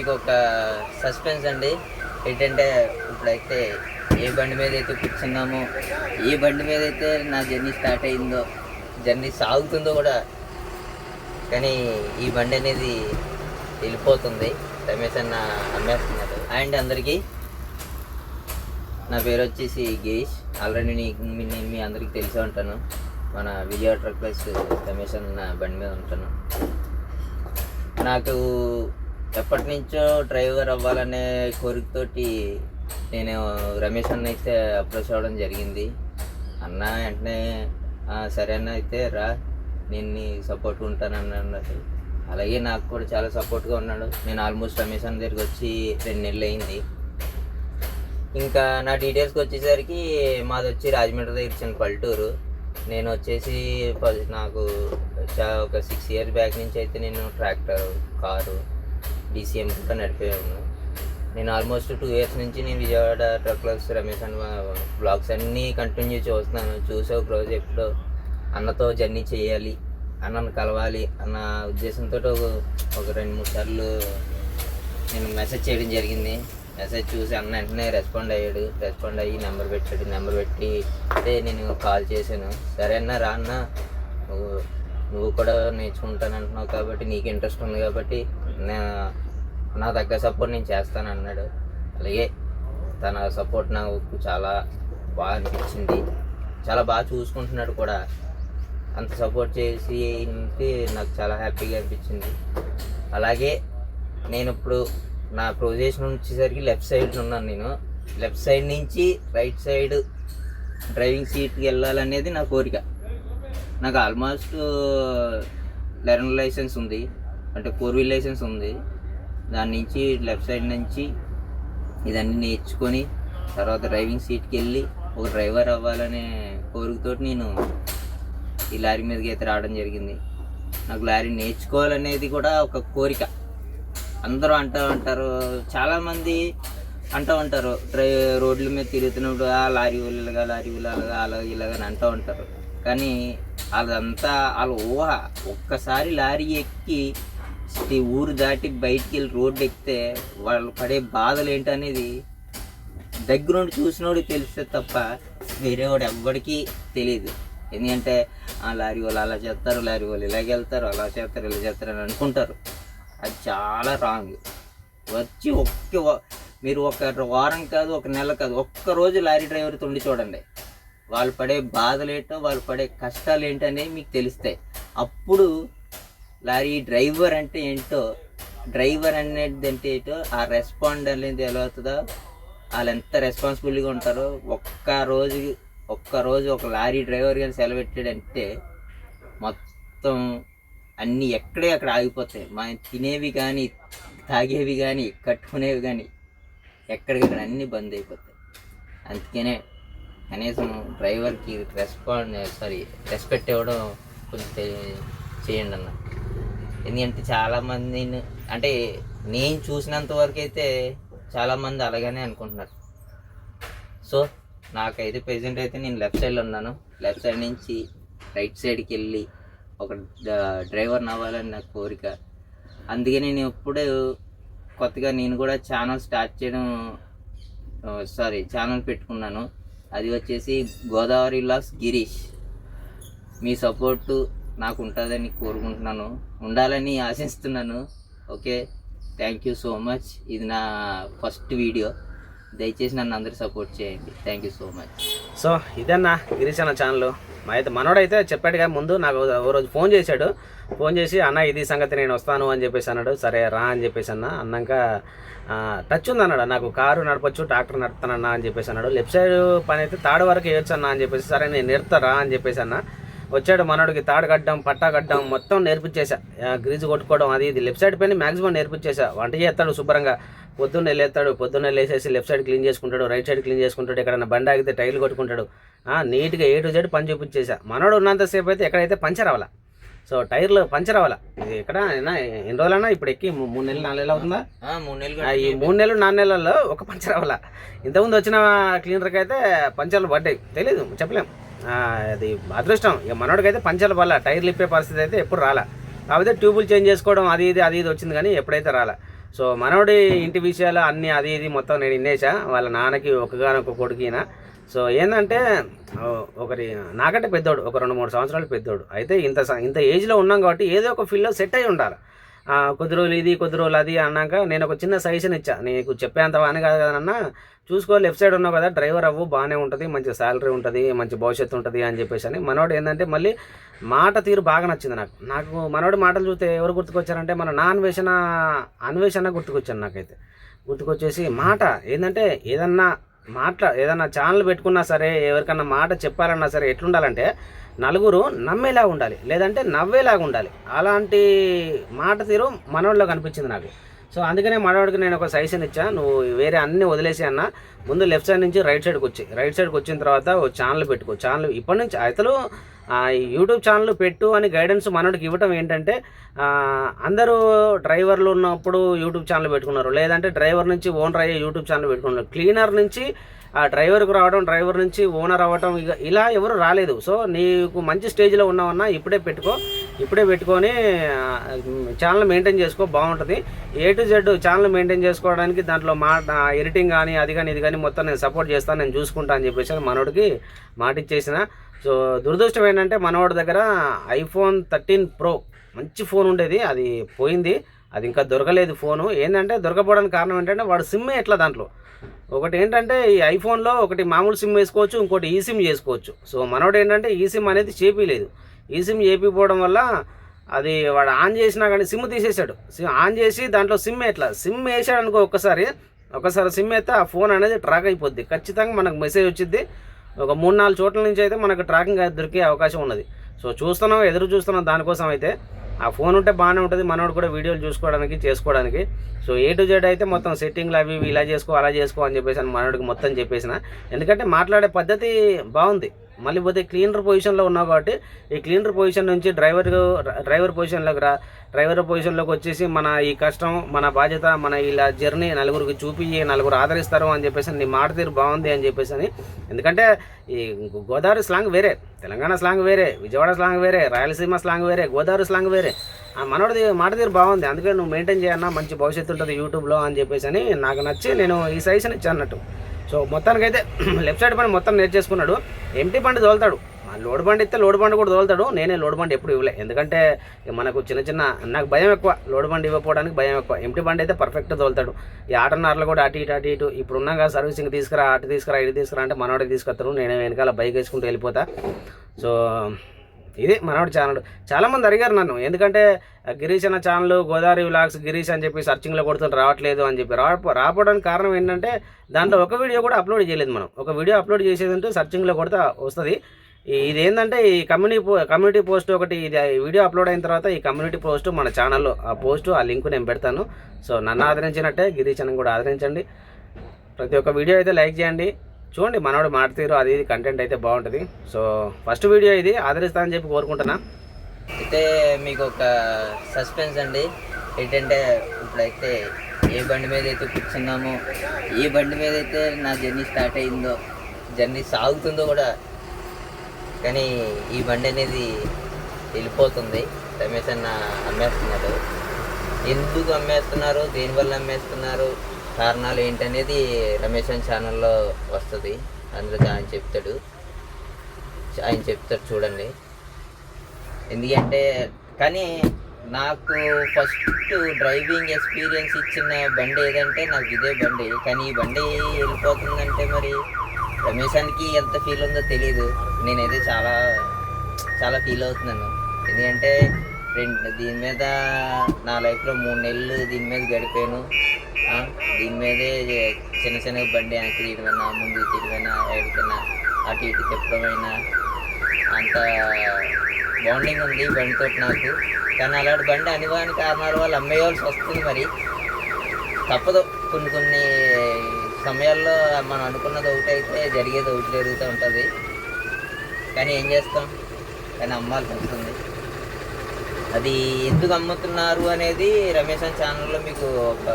మీకు ఒక సస్పెన్స్ అండి. ఏంటంటే ఇప్పుడైతే ఏ బండి మీద అయితే కూర్చున్నామో ఏ బండి మీద అయితే నా జర్నీ స్టార్ట్ అయిందో జర్నీ సాగుతుందో కూడా కానీ ఈ బండి అనేది వెళ్ళిపోతుంది. రమేష్ అన్న అమ్మేస్తున్నారు. అండ్ అందరికీ నా పేరు వచ్చేసి గిరీష్. ఆల్రెడీ నీకు మీ మీ అందరికీ తెలిసే ఉంటాను. మన విజయ ట్రక్ ప్లస్ రమేష్ అన్న బండి మీద ఉంటాను. నాకు ఎప్పటి నుంచో డ్రైవర్ అవ్వాలనే కోరికతోటి నేను రమేష్ అన్న అయితే అప్రోచ్ అవ్వడం జరిగింది. అన్న వెంటనే సరే అన్న అయితే రా. నేను సపోర్ట్ ఉంటానన్నాడు అన్నది అలాగే నాకు కూడా చాలా సపోర్ట్గా ఉన్నాడు. నేను ఆల్మోస్ట్ రమేష్ అన్న దగ్గరికి వచ్చి రెండు నెలలు అయింది. ఇంకా నా డీటెయిల్స్కి వచ్చేసరికి మాది వచ్చి రాజమండ్రి దగ్గర చిన్న పల్లెటూరు. నేను వచ్చేసి నాకు చా- ఒక సిక్స్ ఇయర్స్ బ్యాక్ నుంచి అయితే నేను ట్రాక్టర్ కారు డీసీఎం కూడా నడిపేవాను నేను ఆల్మోస్ట్ టూ ఇయర్స్ నుంచి నేను విజయవాడ ట్రక్లర్స్ రమేష్ అన్న బ్లాగ్స్ అన్నీ కంటిన్యూ చూస్తున్నాను. చూసే ఒక రోజు ఎప్పుడో అన్నతో జర్నీ చేయాలి అన్నను కలవాలి అన్న ఉద్దేశంతో ఒక రెండు మూడు సార్లు నేను మెసేజ్ చేయడం జరిగింది. మెసేజ్ చూసి అన్న వెంటనే రెస్పాండ్ అయ్యాడు. రెస్పాండ్ అయ్యి నెంబర్ పెట్టాడు. నెంబర్ పెట్టి నేను కాల్ చేశాను. సరే అన్న రా అన్న. నువ్వు కూడా నేర్చుకుంటాను అంటున్నావు కాబట్టి నీకు ఇంట్రెస్ట్ ఉంది కాబట్టి నా- నా దగ్గర సపోర్ట్ నేను చేస్తాను అన్నాడు అలాగే తన సపోర్ట్ నాకు చాలా బాగా అనిపించింది. చాలా బాగా చూసుకుంటున్నాడు కూడా. అంత సపోర్ట్ చేసి నాకు చాలా హ్యాపీగా అనిపించింది. అలాగే నేను ఇప్పుడు నా ప్రొజెషన్ వచ్చేసరికి లెఫ్ట్ సైడ్ ఉన్నాను నేను. లెఫ్ట్ సైడ్ నుంచి రైట్ సైడ్ డ్రైవింగ్ సీట్కి వెళ్ళాలనేది నా కోరిక. నాకు ఆల్మోస్ట్ లెర్న్ లైసెన్స్ ఉంది. అంటే ఫోర్ వీల్ లైసెన్స్ ఉంది. దాని నుంచి లెఫ్ట్ సైడ్ నుంచి ఇదన్నీ నేర్చుకొని తర్వాత డ్రైవింగ్ సీట్కి వెళ్ళి ఒక డ్రైవర్ అవ్వాలనే కోరికతోటి నేను ఈ లారీ మీదకి అయితే రావడం జరిగింది. నాకు లారీ నేర్చుకోవాలనేది కూడా ఒక కోరిక. అందరూ అంటూ ఉంటారు చాలామంది అంటూ ఉంటారు డ్రై రోడ్ల మీద తిరుగుతున్నప్పుడు ఆ లారీ ఇలాగా లారీ ఇలాగా అలా ఇలాగని అంటూ ఉంటారు. కానీ అదంతా వాళ్ళ ఊహ. ఒక్కసారి లారీ ఎక్కి ఊరు దాటి బయటికి వెళ్ళి రోడ్డు ఎక్కితే వాళ్ళు పడే బాధలు ఏంటనేది దగ్గరుండి చూసినోడికి తెలిస్తే తప్ప వేరేవాడు ఎవ్వడికి తెలియదు ఎందుకంటే ఆ లారీ వాళ్ళు అలా చేస్తారు లారీ వాళ్ళు ఇలాగ వెళ్తారు అలా చేస్తారు ఇలా చేస్తారు అని అనుకుంటారు. అది చాలా రాంగ్. వచ్చి ఒక్క మీరు ఒక వారం కాదు ఒక నెల కాదు ఒక్క రోజు లారీ డ్రైవర్తో ఉండి చూడండి. వాళ్ళు పడే బాధలు ఏంటో వాళ్ళు పడే కష్టాలు ఏంటో అనేవి మీకు తెలుస్తాయి. అప్పుడు లారీ డ్రైవర్ అంటే ఏంటో డ్రైవర్ అనేది అంటే ఏంటో ఆ రెస్పాండ్ అనేది ఎలా అవుతుందో వాళ్ళు ఎంత రెస్పాన్సిబుల్గా ఉంటారో ఒక్క రోజు ఒక్క రోజు ఒక లారీ డ్రైవర్ కానీ సెలవు పెట్టాడంటే మొత్తం అన్నీ ఎక్కడే అక్కడ ఆగిపోతాయి. మా తినేవి కానీ తాగేవి కానీ కట్టుకునేవి కానీ ఎక్కడికక్కడ అన్నీ బంద్ అయిపోతాయి. అందుకనే కనీసం డ్రైవర్కి రెస్పాండ్ సారీ రెస్పెక్ట్ ఇవ్వడం కొంచెం చేయండి అన్న. ఎందుకంటే చాలామంది అంటే నేను చూసినంత వరకు అయితే చాలామంది అలాగనే అనుకుంటున్నారు. సో నాకైతే ప్రెసెంట్ అయితే నేను లెఫ్ట్ సైడ్లో ఉన్నాను. లెఫ్ట్ సైడ్ నుంచి రైట్ సైడ్కి వెళ్ళి ఒక డ్రైవర్ని అవ్వాలని నా కోరిక. అందుకే నేను ఎప్పుడు కొత్తగా నేను కూడా ఛానల్ స్టార్ట్ చేయడం సారీ ఛానల్ పెట్టుకున్నాను. అది వచ్చేసి గోదావరి లాస్ గిరీష్. మీ సపోర్టు నాకు ఉంటుందని కోరుకుంటున్నాను. ఉండాలని ఆశిస్తున్నాను. Okay? Thank you so much ఇది నా ఫస్ట్ వీడియో. దయచేసి నన్ను అందరు సపోర్ట్ చేయండి. Thank you so much so ఇదన్నా గిరీష్ అన్న ఛానల్. అయితే మనోడైతే చెప్పాడుగా ముందు నాకు ఓ రోజు ఫోన్ చేశాడు. ఫోన్ చేసి అన్న ఇది సంగతి నేను వస్తాను అని చెప్పేసి అన్నాడు. సరే రా అని చెప్పేసి అన్న. అన్నాక టచ్ ఉంది అన్నాడు నాకు కారు నడపచ్చు ట్రాక్టర్ నడుపుతానన్నా అని చెప్పేసి అన్నాడు. లెఫ్ట్ సైడ్ పని అయితే థర్డ్ వరకు వేయొచ్చు అన్న అని చెప్పేసి సరే నేను నేర్పుతారా అని చెప్పేసి అన్న. వచ్చాడు మనోడికి తాడు కట్టడం పట్టా కట్టడం మొత్తం నేర్పించేసా ఆ, గ్రీజు కొట్టుకోవడం అది ఇది. లెఫ్ట్ సైడ్ పైన మాక్సిమం నేర్పించేసా వంట చేస్తాడు శుభ్రంగా. పొద్దున్నే లేస్తాడు పొద్దున్నే లేసేసి లెఫ్ట్ సైడ్ క్లీన్ చేసుకుంటాడు రైట్ సైడ్ క్లీన్ చేసుకుంటాడు ఎక్కడైనా బండి ఆగితే టైర్లు కొట్టుకుంటాడు. నీట్గా ఏ టు జెడ్ పని చూపించేసా మనోడు ఉన్నంతసేపు అయితే ఎక్కడైతే పంచర్ అవ్వాల. సో టైర్లు పంచర్ అవ్వాల. ఇది ఎక్కడ? ఎన్ని రోజులన్నా ఇప్పుడు ఎక్కి మూడు నెలలు నాలుగు నెలలు అవుతుందా? మూడు నెలలు ఈ మూడు నెలలు నాలుగు నెలల్లో ఒక పంచర్ అవ్వాల. ఇంతకుముందు వచ్చిన క్లీనర్కి అయితే పంచర్లు పడ్డాయి. తెలీదు చెప్పలేం. ఆ, అది అదృష్టం. ఇక మనోడికైతే పంచర్లు వల్ల టైర్లు ఇప్పే పరిస్థితి అయితే ఎప్పుడు రాలా. కాకపోతే ట్యూబులు చేంజ్ చేసుకోవడం అది ఇది అది ఇది వచ్చింది కానీ ఎప్పుడైతే రాలా. సో మనోడి ఇంటి విషయాలు అన్నీ అది ఇది మొత్తం నేను వినేసా వాళ్ళ నాన్నకి ఒకగానొక కొడుకిన సో ఏంటంటే ఒకరి నాకంటే పెద్దోడు ఒక రెండు మూడు సంవత్సరాలు పెద్దోడు. అయితే ఇంత స- ఇంత ఏజ్లో ఉన్నాం కాబట్టి ఏదో ఒక ఫీల్డ్లో సెట్ అయి ఉండాలి. కొద్ది రోజులు ఇది కొద్ది రోజులు అది అన్నాక నేను ఒక చిన్న సజెషన్ ఇచ్చా. నీకు చెప్పేంత వాని కాదు కదన్నా చూసుకో లెఫ్ట్ సైడ్ ఉన్నావు కదా డ్రైవర్ అవ్వు బాగానే ఉంటుంది మంచి శాలరీ ఉంటుంది మంచి భవిష్యత్తు ఉంటుంది అని చెప్పేసి అని. మనోడు ఏంటంటే మళ్ళీ మాట తీరు బాగా నచ్చింది నాకు. నాకు మనోడి మాటలు చూస్తే ఎవరు గుర్తుకొచ్చారంటే మన నా అన్వేషణ అన్వేషణ గుర్తుకొచ్చాను నాకైతే. గుర్తుకొచ్చేసి మాట ఏంటంటే ఏదన్నా మాట్లా ఏదన్నా ఛానల్ పెట్టుకున్నా సరే ఎవరికన్నా మాట చెప్పాలన్నా సరే ఎట్లుండాలంటే నలుగురు నమ్మేలాగా ఉండాలి. లేదంటే నవ్వేలాగా ఉండాలి. అలాంటి మాట తీరు మనోడిలో కనిపించింది నాకు. సో అందుకనే మనవాడికి నేను ఒక సజెషన్ ఇచ్చా. నువ్వు వేరే అన్ని వదిలేసి అన్న ముందు లెఫ్ట్ సైడ్ నుంచి రైట్ సైడ్కి వచ్చి రైట్ సైడ్కి వచ్చిన తర్వాత ఓ ఛానల్ పెట్టుకో. ఛానల్ ఇప్పటి నుంచి అతను యూట్యూబ్ ఛానల్ పెట్టు అని గైడెన్స్ మనోడికి ఇవ్వటం ఏంటంటే అందరూ డ్రైవర్లు ఉన్నప్పుడు యూట్యూబ్ ఛానల్ పెట్టుకున్నారు. లేదంటే డ్రైవర్ నుంచి ఓనర్ అయ్యే యూట్యూబ్ ఛానల్ పెట్టుకున్నారు. క్లీనర్ నుంచి ఆ డ్రైవర్కు రావడం డ్రైవర్ నుంచి ఓనర్ అవ్వటం ఇక ఇలా ఎవరు రాలేదు. సో నీకు మంచి స్టేజ్లో ఉన్నావన్నా ఇప్పుడే పెట్టుకో. ఇప్పుడే పెట్టుకొని ఛానల్ మెయింటైన్ చేసుకో బాగుంటుంది. A to Z channel maintain చేసుకోవడానికి దాంట్లో మా ఎడిటింగ్ కానీ అది కానీ ఇది కానీ మొత్తం నేను సపోర్ట్ చేస్తాను నేను చూసుకుంటాను అని చెప్పేసి మనోడికి మాట ఇచ్చేసిన సో దురదృష్టం ఏంటంటే మనోడి దగ్గర ఐఫోన్ థర్టీన్ ప్రో మంచి ఫోన్ ఉండేది అది పోయింది. అది ఇంకా దొరకలేదు ఫోను ఏంటంటే దొరకపోవడానికి కారణం ఏంటంటే వాడు సిమ్ ఎట్లా దాంట్లో? ఒకటి ఏంటంటే ఈ ఐఫోన్లో ఒకటి మామూలు సిమ్ వేసుకోవచ్చు ఇంకోటి e ఈ సిమ్ చేసుకోవచ్చు. సో మనోడు ఏంటంటే e ఈ సిమ్ అనేది చేపీలేదు ఈ సిమ్ చేపిపోవడం వల్ల అది వాడు ఆన్ చేసినా కానీ సిమ్ తీసేసాడు సిమ్ ఆన్ చేసి దాంట్లో సిమ్ ఎట్లా? సిమ్ వేసాడు అనుకో ఒక్కసారి ఒకసారి సిమ్ అయితే ఆ ఫోన్ అనేది ట్రాక్ అయిపోద్ది. ఖచ్చితంగా మనకు మెసేజ్ వచ్చింది ఒక మూడు నాలుగు చోట్ల నుంచి అయితే మనకు ట్రాకింగ్ దొరికే అవకాశం ఉన్నది. సో చూస్తున్నాం ఎదురు చూస్తున్నాం దానికోసం అయితే ఆ ఫోన్ ఉంటే బాగానే ఉంటుంది. మనోడు కూడా వీడియోలు చూసుకోవడానికి చేసుకోవడానికి. సో ఏ టు జెడ్ అయితే మొత్తం సెట్టింగ్లు అవి ఇవి ఇలా చేసుకో అలా చేసుకో అని చెప్పేసి అని మనోడికి మొత్తం చెప్పేసిన. ఎందుకంటే మాట్లాడే పద్ధతి బాగుంది. మళ్ళీ పోతే క్లీనర్ పొజిషన్లో ఉన్నావు కాబట్టి ఈ క్లీనర్ పొజిషన్ నుంచి డ్రైవర్ డ్రైవర్ పొజిషన్లోకి రా. డ్రైవర్ పొజిషన్లోకి వచ్చేసి మన ఈ కష్టం మన బాధ్యత మన ఇలా జర్నీ నలుగురికి చూపి నలుగురు ఆదరిస్తారు అని చెప్పేసి నీ మాట తీరు బాగుంది అని చెప్పేసి అని. ఎందుకంటే ఈ గోదావరి స్లాంగ్ వేరే తెలంగాణ స్లాంగ్ వేరే విజయవాడ స్లాంగ్ వేరే రాయలసీమ స్లాంగ్ వేరే గోదావరి స్లాంగ్ వేరే. ఆ మనోడిది మాట తీరు బాగుంది. అందుకే నువ్వు మెయింటైన్ చేయన్నా మంచి భవిష్యత్తు ఉంటుంది యూట్యూబ్లో అని చెప్పేసి అని నాకు నచ్చి నేను ఈ సజెషన్ ఇచ్చాను అన్నట్టు. సో మొత్తానికైతే లెఫ్ట్ సైడ్ పని మొత్తం నేర్చేసుకున్నాడు ఎంటీ బండి తోలుతాడు. లోడ్ బండి ఇస్తే లోడ్ బండి కూడా తోలుతాడు. నేనే లోడ్ బండి ఎప్పుడు ఇవ్వలే. ఎందుకంటే మనకు చిన్న చిన్న నాకు భయం ఎక్కువ. లోడ్ బండి ఇవ్వకపోవడానికి భయం ఎక్కువ. ఎంటీ బండి అయితే పర్ఫెక్ట్ తోలుతాడు. ఈ ఆటోనార్లు కూడా అటు ఇటు అటు ఇటు. ఇప్పుడు ఉన్నాం కదా సర్వీసింగ్ తీసుకురా అటు తీసుకురా ఇటు తీసుకురా అంటే మనోడికి తీసుకొస్తారు. నేను వెనకాల బైక్ వేసుకుంటూ వెళ్ళిపోతా. సో ఇదే మనోడి ఛానల్ చాలామంది అడిగారు నన్ను ఎందుకంటే గిరీష్ అన్న ఛానల్ గోదావరి వ్లాగ్స్ గిరీష్ అని చెప్పి సర్చింగ్లో కొడుతుంటే రావట్లేదు అని చెప్పి. రాప రాకపోవడానికి కారణం ఏంటంటే దాంట్లో ఒక వీడియో కూడా అప్లోడ్ చేయలేదు మనం. ఒక వీడియో అప్లోడ్ చేసేది ఉంటే సర్చింగ్లో కొడితే వస్తుంది. ఇది ఏంటంటే ఈ కమ్యూనిటీ పో కమ్యూనిటీ పోస్ట్ ఒకటి ఇది వీడియో అప్లోడ్ అయిన తర్వాత ఈ కమ్యూనిటీ పోస్ట్ మన ఛానల్లో ఆ పోస్ట్ ఆ లింక్ నేను పెడతాను. సో నన్ను ఆదరించినట్టే గిరీష్ అన్న కూడా ఆదరించండి. ప్రతి ఒక్క వీడియో అయితే లైక్ చేయండి. చూడండి మనోడు మాట తీరు అది ఇది కంటెంట్ అయితే బాగుంటుంది. సో ఫస్ట్ వీడియో ఇది ఆదరిస్తానని చెప్పి కోరుకుంటున్నా. అయితే మీకు ఒక సస్పెన్స్ అండి. ఏంటంటే ఇప్పుడైతే ఏ బండి మీద అయితే కూర్చున్నామో ఏ బండి మీద అయితే నా జర్నీ స్టార్ట్ అయిందో జర్నీ సాగుతుందో కూడా కానీ ఈ బండి అనేది వెళ్ళిపోతుంది. రమేష్ అన్న అమ్మేస్తున్నారు. ఎందుకు అమ్మేస్తున్నారు? దేనివల్ల అమ్మేస్తున్నారు? కారణాలు ఏంటనేది రమేష్ ఛానల్లో వస్తుంది. అందులో ఆయన చెప్తాడు. ఆయన చెప్తాడు చూడండి. ఎందుకంటే కానీ నాకు ఫస్ట్ డ్రైవింగ్ ఎక్స్పీరియన్స్ ఇచ్చిన బండి ఏదంటే నాకు ఇదే బండి. కానీ ఈ బండి వెళ్ళిపోతుందంటే మరి రమేశానికి ఎంత ఫీల్ ఉందో తెలియదు నేనైతే చాలా చాలా ఫీల్ అవుతున్నాను. ఎందుకంటే రెండు దీని మీద నా లైఫ్లో మూడు నెలలు దీని మీద గడిపాను. దీని మీదే చిన్న చిన్న బండి వెనక్కి తీయడమైనా ముందు తీయడమైనా ఎడికైనా అటు ఇటు తిప్పడమైనా అంత బాండింగ్ ఉంది బండితో నాకు. కానీ అలాంటి బండి అనివాని కారణాల వల్ల అమ్మేయవలసి వస్తుంది మరి. తప్పదు. కొన్ని కొన్ని సమయాల్లో మనం అనుకున్నది ఒకటి అయితే జరిగేది ఒకటి జరుగుతూ ఉంటుంది. కానీ ఏం చేస్తాం? కానీ అమ్మాల్సి వస్తుంది. అది ఎందుకు అమ్ముతున్నారు అనేది రమేష్ అని ఛానల్లో మీకు ఒక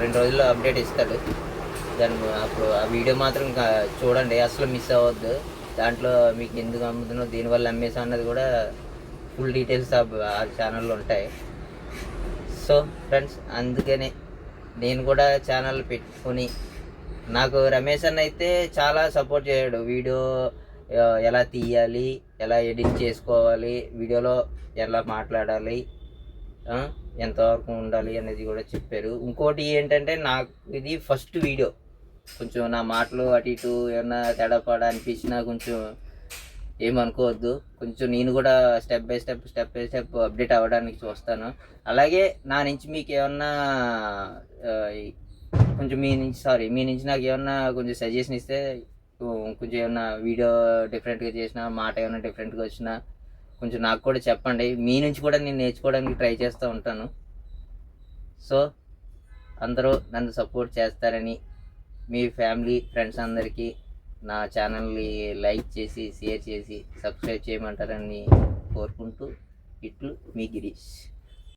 రెండు రోజుల్లో అప్డేట్ ఇస్తాడు. దాని అప్పుడు ఆ వీడియో మాత్రం ఇంకా చూడండి అసలు మిస్ అవ్వద్దు. దాంట్లో మీకు ఎందుకు అమ్ముతున్నావు దీనివల్ల అమ్మేసా అన్నది కూడా ఫుల్ డీటెయిల్స్ ఆ ఛానల్లో ఉంటాయి. సో ఫ్రెండ్స్ అందుకనే నేను కూడా ఛానల్ పెట్టుకొని నాకు రమేష్ అన్న అయితే చాలా సపోర్ట్ చేయడు వీడియో ఎలా తీయాలి ఎలా ఎడిట్ చేసుకోవాలి వీడియోలో ఎలా మాట్లాడాలి ఎంతవరకు ఉండాలి అనేది కూడా చెప్పారు. ఇంకోటి ఏంటంటే నాకు ఇది ఫస్ట్ వీడియో కొంచెం నా మాటలు అటు ఇటు ఏమన్నా తేడాపాడా అనిపించినా కొంచెం ఏమనుకోవద్దు. కొంచెం నేను కూడా step by step step by step update అవ్వడానికి చూస్తాను. అలాగే నా నుంచి మీకు ఏమన్నా కొంచెం మీ నుంచి సారీ మీ నుంచి నాకు ఏమన్నా కొంచెం సజెషన్ ఇస్తే కొంచెం ఏమన్నా వీడియో డిఫరెంట్గా చేసినా మాట ఏమైనా డిఫరెంట్గా వచ్చినా కొంచెం నాకు కూడా చెప్పండి. మీ నుంచి కూడా నేను నేర్చుకోవడానికి ట్రై చేస్తూ ఉంటాను. సో అందరూ నన్ను సపోర్ట్ చేస్తారని మీ ఫ్యామిలీ ఫ్రెండ్స్ అందరికీ నా ఛానల్ని లైక్ చేసి షేర్ చేసి సబ్స్క్రైబ్ చేయమంటారని కోరుకుంటూ ఇట్లు మీ గిరీష్.